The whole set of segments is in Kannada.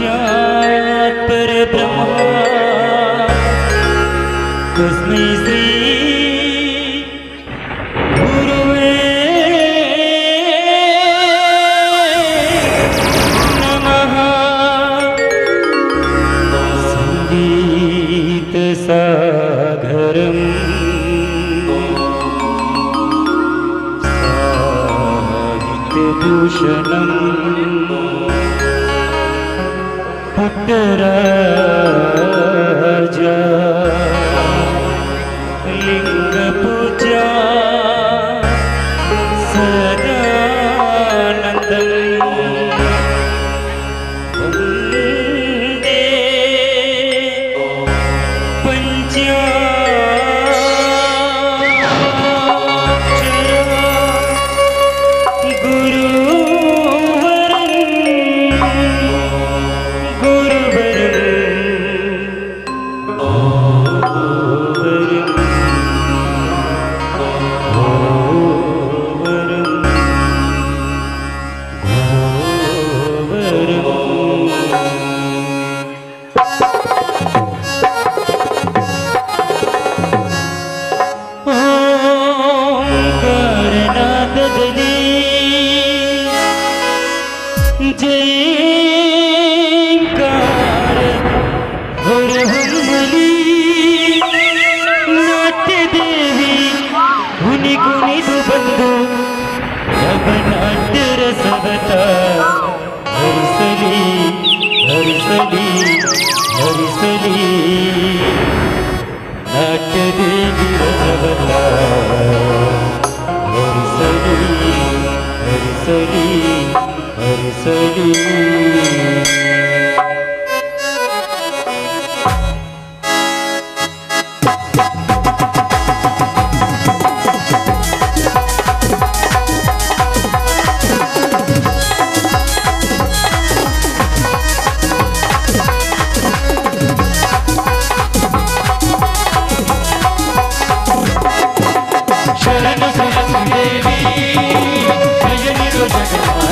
साक्षात् परब्रह्मा तस्मै श्री Yeah. ಗುಣಿ ಗುಣಿದು ಬಂದು ರವನಾಟರ ಸವತ. ಹರಿಸಲಿ ಹರಿಸಲಿ ಹರಿಸಲಿ. ನಾಟ್ಯದೇವಿರ ಸವತ ಹರಿಸಲಿ ಹರಿಸಲಿ ಹರಿಸಲಿ.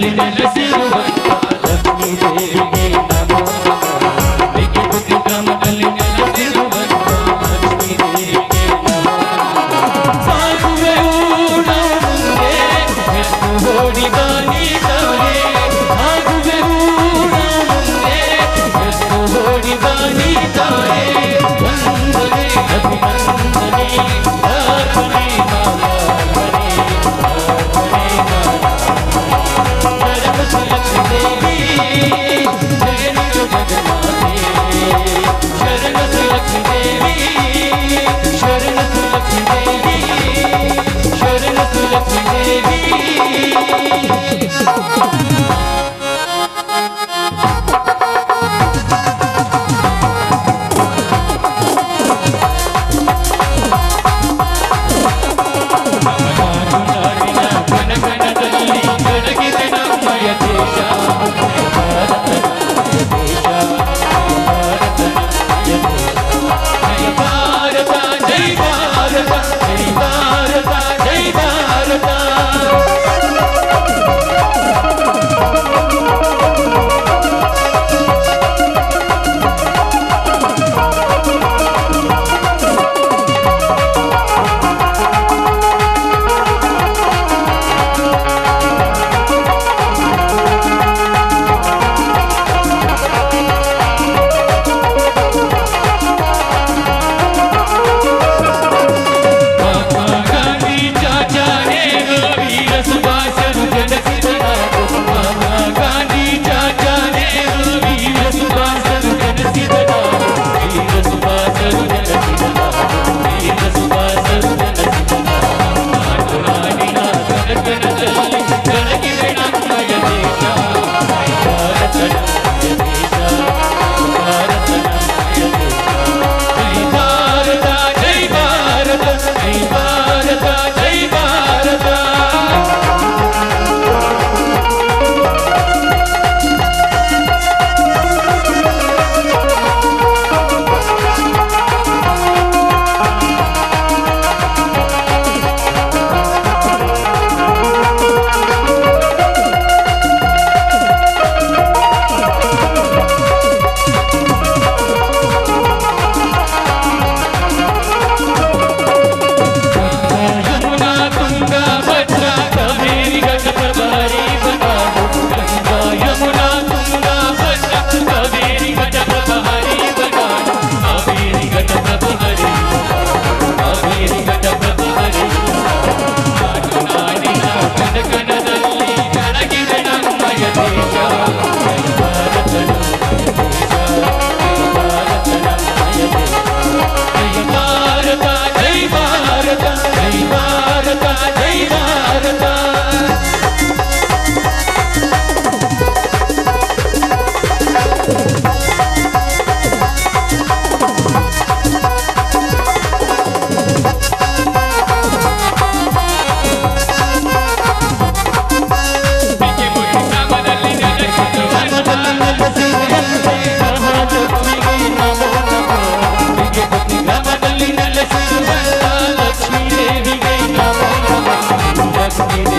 للسلام Yes,